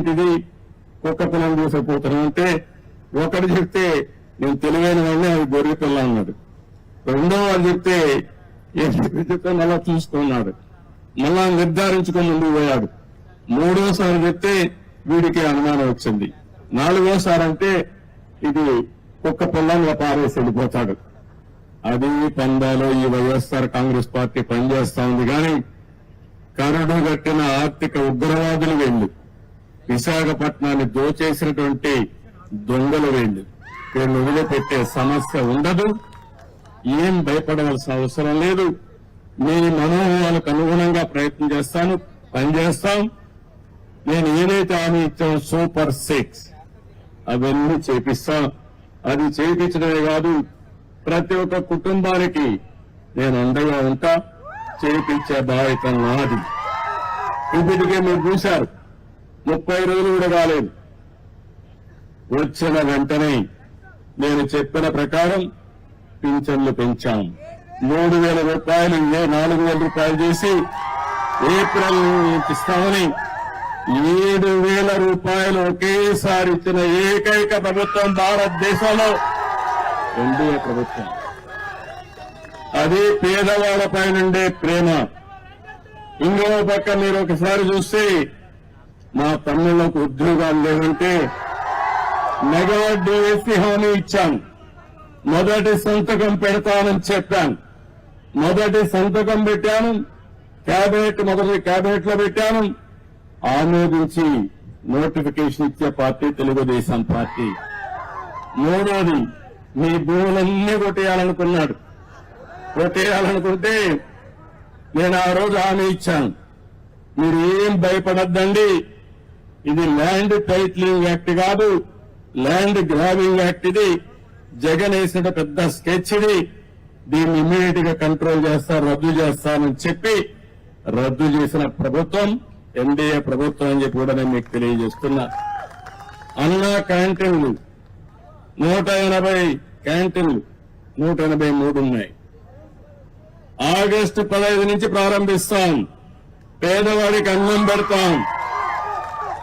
ఇది కుక్క పిల్లని చూసపోతున్నాం అంటే ఒకటి చెప్తే నేను తెలివైన వాడిని అది గొర్రె పిల్ల అన్నాడు. రెండో వాళ్ళు చెప్తే చెప్తే మళ్ళా చూసుకున్నాడు మళ్ళా నిర్ధారించుకొని ముందుకు పోయాడు. మూడోసారి చెప్తే వీడికి అనుమానం వచ్చింది. నాలుగోసారి అంటే ఇది కుక్క పిల్లంగా పారేసి వెళ్ళిపోతాడు. అది పందాలో ఈ వైఎస్ఆర్ కాంగ్రెస్ పార్టీ పనిచేస్తా ఉంది కానీ కరడు కట్టిన ఆర్థిక ఉగ్రవాదులు వెళ్ళి. విశాఖపట్నాన్ని దోచేసినటువంటి దొంగలు వెళ్ళు. వీళ్ళు వదిలిపెట్టే సమస్య ఉండదు. ఏం భయపడవలసిన అవసరం లేదు. మీ మనోభావాలకు అనుగుణంగా ప్రయత్నం చేస్తాను పనిచేస్తాం నేను ఏదైతే హామీ ఇచ్చాను సూపర్ సిక్స్. అవన్నీ చేపిస్తాం అది చేపించడమే కాదు ప్రతి ఒక్క కుటుంబానికి నేను అండగా ఉంటా. చేపించే బాధ్యత నాది. ఇప్పటికే మీరు చూశారు. ముప్పై రోజులు కూడా కాలేదు. వచ్చిన వెంటనే నేను చెప్పిన ప్రకారం పింఛన్లు పెంచాం. మూడు వేల రూపాయలు ఇవే నాలుగు వేల రూపాయలు చేసి ఏప్రిల్ ఇస్తామని ఏడు వేల రూపాయలు ఒకేసారి ఇచ్చిన ఏకైక ప్రభుత్వం భారతదేశంలో ఎన్డీఏ ప్రభుత్వం. అది పేదవాళ్ళపై నుండే ప్రేమ. ఇంకో పక్క మీరు ఒకసారి చూస్తే మా తమ్ముళ్ళకు ఉద్యోగాలు లేవంటే మెగా డిఎస్సి హామీ ఇచ్చాను మొదటి సంతకం పెడతానని చెప్పాను మొదటి సంతకం పెట్టాను. కేబినెట్ మొదటి కేబినెట్లో పెట్టాను. ఆమోదించి నోటిఫికేషన్ ఇచ్చే పార్టీ తెలుగుదేశం పార్టీ. మూడోది మీ భూములన్నీ కొట్టేయాలనుకున్నాడు. కొట్టేయాలనుకుంటే నేను ఆ రోజు హామీ ఇచ్చాను. మీరు ఏం భయపడద్దండి. ఇది ల్యాండ్ టైట్లింగ్ యాక్ట్ కాదు. ల్యాండ్ గ్రాబింగ్ యాక్ట్ ఇది. జగన్ వేసిన పెద్ద స్కెచ్ ఇది. దీన్ని ఇమ్మీడియట్గా కంట్రోల్ చేస్తా రద్దు చేస్తానని చెప్పి రద్దు చేసిన ప్రభుత్వం ఎన్డీఏ ప్రభుత్వం అని చెప్పి కూడా నేను మీకు తెలియజేస్తున్నా. అన్నా క్యాంటీన్లు. నూట ఎనభై క్యాంటీన్లు. నూట ఎనభై మూడు ఉన్నాయి. ఆగస్టు పదహైదు నుంచి ప్రారంభిస్తాం. పేదవాడికి అన్నం పెడతాం.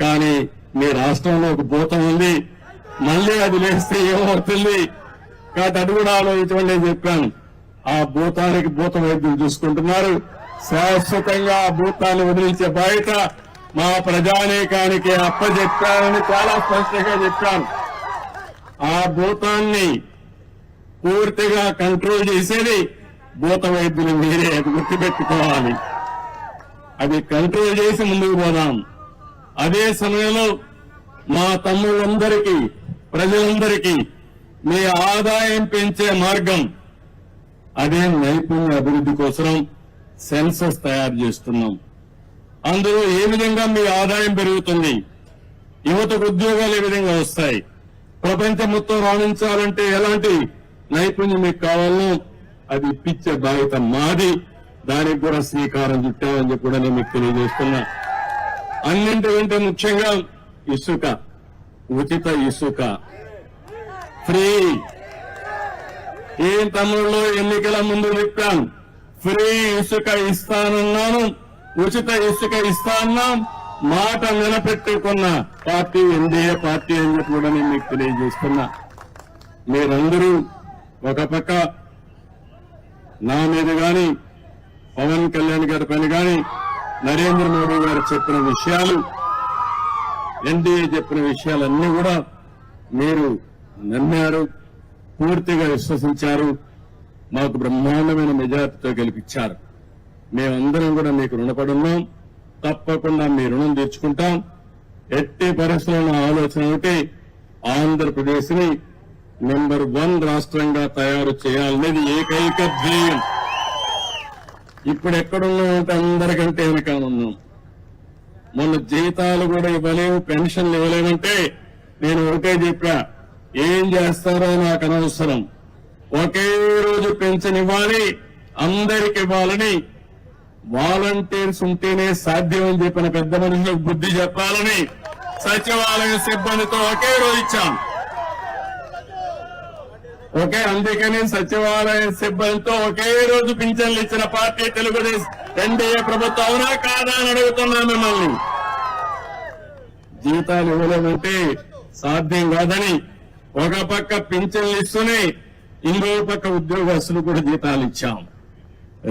కానీ మీ రాష్ట్రంలో ఒక భూతం ఉంది. మళ్ళీ అది లేస్తే ఏమవుతుంది? కాబట్టి అది కూడా ఆలోచించమని నేను చెప్పాను. ఆ భూతానికి భూత వైద్యం చూసుకుంటున్నారు. శాశ్వతంగా ఆ భూతాన్ని వదిలించే బయట మా ప్రజానేకానికి అప్పచెప్పానని చాలా స్పష్టంగా చెప్పాను. ఆ భూతాన్ని పూర్తిగా కంట్రోల్ చేసేది భూత వైద్యులు మీరే అది గుర్తుపెట్టుకోవాలి. అది కంట్రోల్ చేసి ముందుకు పోదాం. అదే సమయంలో మా తమ్ముళ్ళందరికీ ప్రజలందరికీ మీ ఆదాయం పెంచే మార్గం అదే నైపుణ్య అభివృద్ధి కోసం సెన్సస్ తయారు చేస్తున్నాం. అందులో ఏ విధంగా మీ ఆదాయం పెరుగుతుంది యువతకు ఉద్యోగాలు ఏ విధంగా వస్తాయి ప్రపంచం మొత్తం రాణించాలంటే ఎలాంటి నైపుణ్యం మీకు కావాలో అది ఇప్పించే బాధ్యత మాది. దానికి కూడా శ్రీకారం చుట్టామని చెప్పి కూడా నేను మీకు తెలియజేస్తున్నా. అన్నింటికంటే ముఖ్యంగా ఇసుక ఉచిత ఇసుక. ఫ్రీ. ఏం తమ్ముళ్ళు ఎన్నికల ముందు చెప్పాను. ఫ్రీ ఇసుక ఇస్తానన్నాను. ఉచిత ఇసుక ఇస్తాన్నాం మాట నిలబెట్టుకున్న పార్టీ ఎన్డీఏ పార్టీ అని చెప్పి కూడా నేను మీకు తెలియజేస్తున్నా. మీరందరూ ఒక పక్క నా మీద గాని పవన్ కళ్యాణ్ గారి పైన గాని నరేంద్ర మోడీ గారు చెప్పిన విషయాలు ఎన్డీఏ చెప్పిన విషయాలన్నీ కూడా మీరు నమ్మారు పూర్తిగా విశ్వసించారు మాకు బ్రహ్మాండమైన మెజార్టీతో గెలిపించారు. మేమందరం కూడా మీకు రుణపడి ఉన్నాం తప్పకుండా మీ రుణం తీర్చుకుంటాం. ఎట్టి పరిస్థితుల్లో ఆలోచన ఒకటి ఆంధ్రప్రదేశ్ని నెంబర్ వన్ రాష్ట్రంగా తయారు చేయాలనేది ఏకైక ధ్యేయం. ఇప్పుడు ఎక్కడున్నాం అంటే అందరికంటే వెనకాల ఉన్నాం మొన్న జీతాలు కూడా ఇవ్వలేము పెన్షన్లు ఇవ్వలేమంటే నేను ఒకటే చెప్పా ఏం చేస్తారో నాకు అనవసరం. ఒకే రోజు పెన్షన్ ఇవ్వాలి అందరికి ఇవ్వాలని వాలంటీర్స్ ఉంటేనే సాధ్యం అని చెప్పిన పెద్ద మనుషులకు బుద్ధి చెప్పాలని సచివాలయ సిబ్బందితో ఒకే రోజు ఇచ్చాం ఒకే అందుకని సచివాలయ సిబ్బందితో ఒకే రోజు పింఛన్లు ఇచ్చిన పార్టీ తెలుగుదేశం ఎన్డీఏ ప్రభుత్వం అవునా కాదా అని అడుగుతున్నా మిమ్మల్ని. జీతాలు ఇవ్వలేమంటే సాధ్యం కాదని ఒక పక్క పింఛన్లు ఇస్తూనే ఇంకో పక్క ఉద్యోగస్తులు కూడా జీతాలు ఇచ్చాం.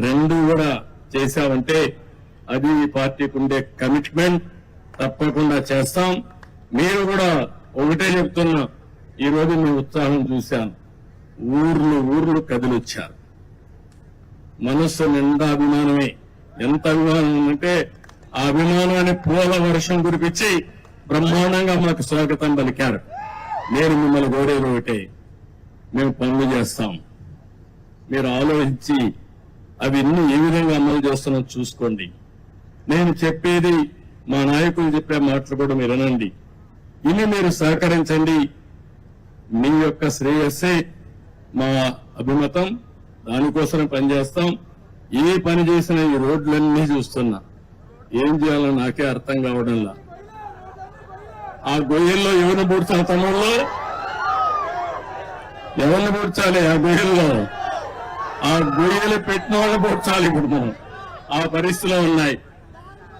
రెండు కూడా చేశామంటే అది పార్టీకి ఉండే కమిట్మెంట్ తప్పకుండా చేస్తాం. మీరు కూడా ఒకటే చెప్తున్నా ఈ రోజు మీ ఉత్సాహం చూశాను. ఊర్లు ఊర్లు కదిలొచ్చారు. మనస్సు నిండా అభిమానమే. ఎంత అభిమానం ఉందంటే ఆ అభిమానాన్ని పూల వర్షం కురిపించి బ్రహ్మాండంగా మాకు స్వాగతం పలికారు. నేను మిమ్మల్ని కోరేది ఒకటే మేము పనులు చేస్తాం. మీరు ఆలోచించి అవి ఎన్ని ఏ విధంగా అమలు చేస్తున్నాం చూసుకోండి. నేను చెప్పేది మా నాయకులు చెప్పే మాటలు కూడా మీరు వినండి. ఇన్ని మీరు సహకరించండి. మీ యొక్క శ్రేయస్సే మా అభిమతం దానికోసం పనిచేస్తాం. ఏ పని చేసినా ఈ రోడ్లన్నీ చూస్తున్నా. ఏం చేయాలో నాకే అర్థం కావడంలా. ఆ గొయ్యల్లో ఎవరిని పూడ్చాలి తమ్ముళ్ళు? ఎవరిని పూడ్చాలి ఆ గొయ్యల్లో? ఆ గొయ్యలు పెట్టిన వాళ్ళని పూడ్చాలి ఇప్పుడు మనం. ఆ పరిస్థితిలో ఉన్నాయి.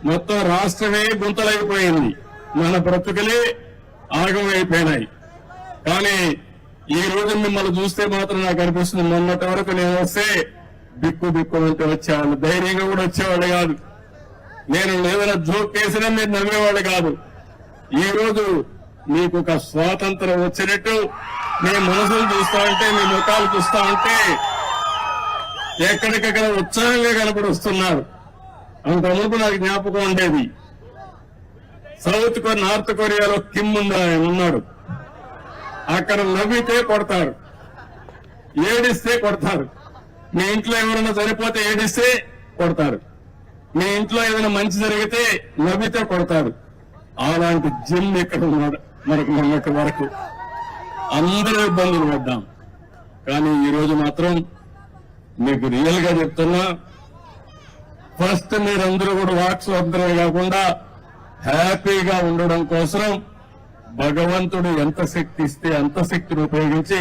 మొత్తం రాష్ట్రమే గుంతలైపోయింది. మన బ్రతుకులే ఆగమైపోయినాయి. కానీ ఈ రోజు మిమ్మల్ని చూస్తే మాత్రం నాకు అనిపిస్తుంది మొన్నటి వరకు నేను వస్తే దిక్కు దిక్కు అంటే వచ్చేవాళ్ళు. ధైర్యంగా కూడా వచ్చేవాళ్ళు కాదు. నేను ఏదైనా జోక్ వేసినా మీరు నమ్మేవాళ్ళు కాదు. ఈ రోజు మీకు ఒక స్వాతంత్రం వచ్చినట్టు మీ మనసులు చూస్తా ఉంటే మీ ముఖాలు చూస్తా ఉంటే ఎక్కడికక్కడ ఉత్సాహంగా కనపడి వస్తున్నారు అంతవరకు నాకు జ్ఞాపకం ఉండేది. సౌత్ కొరియా నార్త్ కొరియాలో కిమ్ ఉన్నాడు. అక్కడ నవ్వితే కొడతారు. ఏడిస్తే కొడతారు. మీ ఇంట్లో ఎవరైనా సరిపోతే ఏడిస్తే కొడతారు. మీ ఇంట్లో ఏదైనా మంచి జరిగితే నవ్వితే కొడతారు. అలాంటి జిమ్ ఇక్కడ ఉన్నాడు మనకు మొన్నటి వరకు అందరూ ఇబ్బందులు పడ్డాం. కానీ ఈ రోజు మాత్రం మీకు రియల్గా చెప్తున్నా ఫస్ట్ మీరందరూ కూడా వాక్ అందరూ కాకుండా హ్యాపీగా ఉండడం కోసం భగవంతుడు ఎంత శక్తి ఇస్తే అంత శక్తిని ఉపయోగించి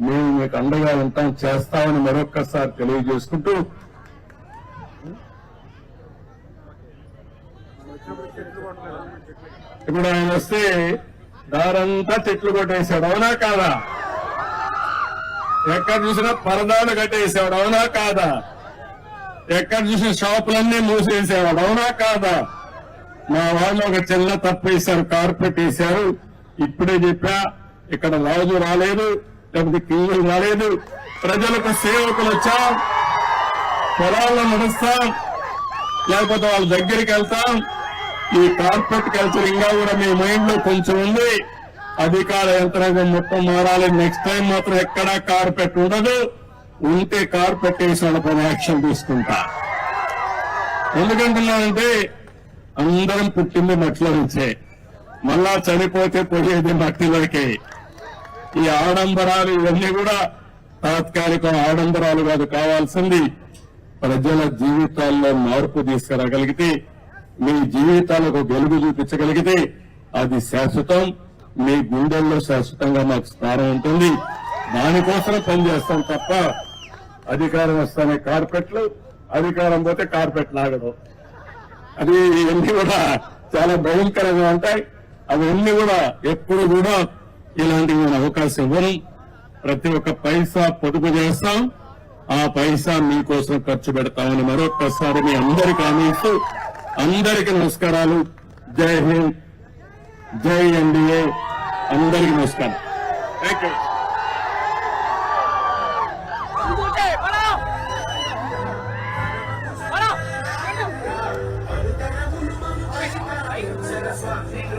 మేము మీకు అండగా ఉంటాం చేస్తామని మరొక్కసారి తెలియజేసుకుంటూ ఇప్పుడు ఆయన వస్తే దారంతా చెట్లు కొట్టేశాడు అవునా కాదా? ఎక్కడ చూసినా పరదాలు కట్టేసాడు అవునా కాదా? ఎక్కడ చూసిన షాపులన్నీ మూసేసేవాడు అవునా కాదా? మా వాళ్ళు ఒక చిన్న తప్పు వేశారు కార్పెట్ వేశారు. ఇప్పుడే చెప్పా ఇక్కడ రాజు రాలేదు లేకపోతే కింగులు రాలేదు. ప్రజలకు సేవకులు వచ్చా పొలాల్లో నడుస్తాం లేకపోతే వాళ్ళ దగ్గరికి వెళ్తాం. ఈ కార్పొరేట్ కల్చర్ ఇంకా కూడా మీ మైండ్లో కొంచెం ఉంది. అధికార యంత్రాంగం మొత్తం మారాలి. నెక్స్ట్ టైం మాత్రం ఎక్కడా కార్పెట్ ఉండదు. ఉంటే కార్పెట్ వేసిన వాళ్ళపైన యాక్షన్ తీసుకుంటా. ఎందుకంటున్నానంటే అందరం పుట్టింది మట్టిలో నుంచే. మళ్ళా చనిపోతే పోయేది మట్టిలోకే. ఈ ఆడంబరాలు ఇవన్నీ కూడా తాత్కాలిక ఆడంబరాలు కాదు కావాల్సింది ప్రజల జీవితాల్లో మార్పు తీసుకురాగలిగితే మీ జీవితాలకు వెలుగు చూపించగలిగితే అది శాశ్వతం మీ గుండెల్లో శాశ్వతంగా మాకు స్థానం ఉంటుంది. దానికోసం పనిచేస్తాం తప్ప అధికారం వస్తానే కార్పెట్లు అధికారం పోతే కార్పెట్ లాగదు అది ఇవన్నీ కూడా చాలా భయంకరంగా ఉంటాయి. అవన్నీ కూడా ఎప్పుడు కూడా ఇలాంటివి నేను అవకాశం ఇవ్వను ప్రతి ఒక్క పైసా పొదుపు చేస్తాం. ఆ పైసా మీకోసం ఖర్చు పెడతామని మరొక్కసారి మీ అందరికీ ఆమెస్తూ అందరికీ నమస్కారాలు. జై హింద్. జై ఎన్డీఏ అందరికీ నమస్కారం. Thank you